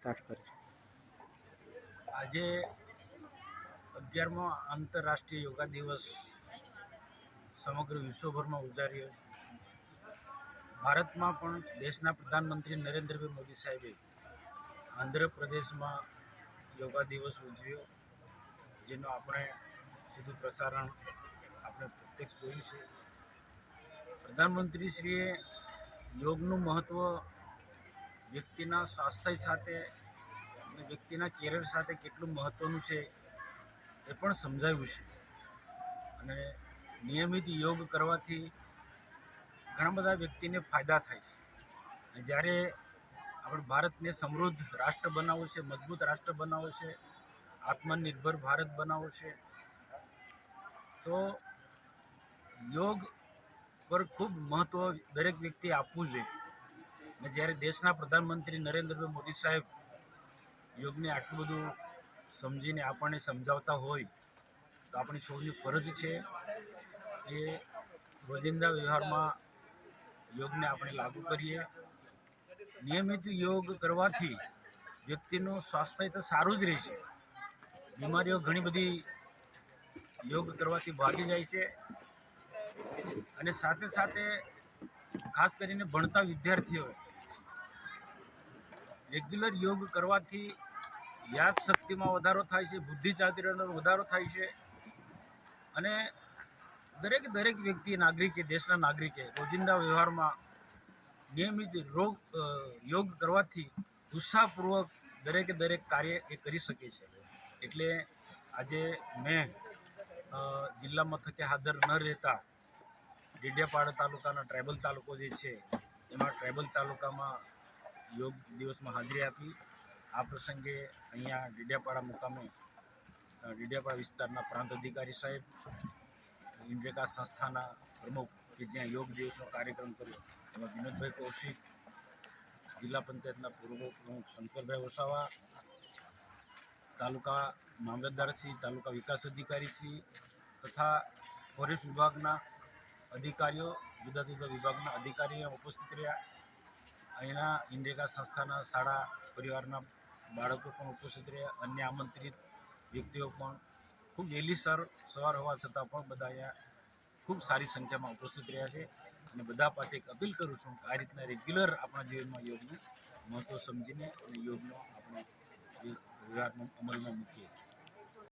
Start કરજો આજે અગિયારમો આંતરરાષ્ટ્રીય યોગા દિવસ સમગ્ર વિશ્વભરમાં ઉજાર્યો છે. ભારતમાં પણ દેશના પ્રધાનમંત્રી નરેન્દ્રભાઈ મોદી સાહેબે આંધ્રપ્રદેશમાં યોગા દિવસ ઉજવ્યો, જેનો આપણે સીધું પ્રસારણ આપણે પ્રત્યક્ષ જોયું છે. પ્રધાનમંત્રીશ્રીએ યોગનું મહત્ત્વ વ્યક્તિના સ્વાસ્થ્ય સાથે અને વ્યક્તિના કેરિયર સાથે કેટલું મહત્ત્વનું છે એ પણ સમજાવ્યું છે. અને નિયમિત યોગ કરવાથી ઘણા બધા વ્યક્તિને ફાયદા થાય છે. જ્યારે આપણે ભારતને સમૃદ્ધ રાષ્ટ્ર બનાવવું છે, મજબૂત રાષ્ટ્ર બનાવવું છે, આત્મનિર્ભર ભારત બનાવવું છે, તો યોગ પર ખૂબ મહત્ત્વ દરેક વ્યક્તિએ આપવું જોઈએ. અને જ્યારે દેશના પ્રધાનમંત્રી નરેન્દ્રભાઈ મોદી સાહેબ યોગને આટલું બધું સમજીને આપણને સમજાવતા હોય, તો આપણી સૌની ફરજ છે કે રોજિંદા વ્યવહારમાં યોગને આપણે લાગુ કરીએ. નિયમિત યોગ કરવાથી વ્યક્તિનું સ્વાસ્થ્ય તો સારું જ રહેશે. બીમારીઓ ઘણી બધી યોગ કરવાથી ભાગી જાય છે અને સાથે સાથે ખાસ કરીને ભણતા વિદ્યાર્થીઓ રેગ્યુલર યોગ કરવાથી યાદ શક્તિમાં વધારો થાય છે, બુદ્ધિ ચાતુર્યનો વધારો થાય છે. અને દરેક દરેક વ્યક્તિ નાગરિકે દેશના નાગરિકે રોજિંદા વ્યવહારમાં નિયમિત રોગ યોગ કરવાથી ઉત્સાહપૂર્વક દરેકે દરેક કાર્ય એ કરી શકે છે. એટલે આજે મેં જિલ્લા મથકે હાજર ન રહેતા ડેડિયાપાડા તાલુકાના ટ્રાઇબલ તાલુકો જે છે, એમાં ટ્રાઇબલ તાલુકામાં યોગ દિવસમાં હાજરી આપી. આ પ્રસંગે અહીંયા ડીડિયાપાડા મુકામે ડીડિયાપાડા વિસ્તારના પ્રાંત અધિકારી સાહેબ, ઇન્દ્રેકા સંસ્થાના પ્રમુખ કે જ્યાં યોગ દિવસનો કાર્યક્રમ કર્યો. એમાં વિનોદભાઈ કૌશિક, જિલ્લા પંચાયતના પૂર્વ પ્રમુખ શંકરભાઈ વસાવા તાલુકા મામલતદારશ્રી તાલુકા વિકાસ અધિકારીશ્રી તથા ફોરેસ્ટ વિભાગના અધિકારીઓ, જુદા જુદા વિભાગના અધિકારીઓ ઉપસ્થિત રહ્યા. અહીંના ઇન્દિરા સંસ્થાના શાળા પરિવારના બાળકો પણ ઉપસ્થિત રહ્યા અન્ય આમંત્રિત વ્યક્તિઓ પણ. ખૂબ વહેલી સર, સવાર હોવા છતાં પણ બધા અહીંયા ખૂબ સારી સંખ્યામાં ઉપસ્થિત રહ્યા છે અને બધા પાસે એક અપીલ કરું છું કે આ રીતના રેગ્યુલર આપણા જીવનમાં યોગનું મહત્ત્વ સમજીને અને યોગનો આપણે વ્યવહારમાં અમલમાં મૂકીએ.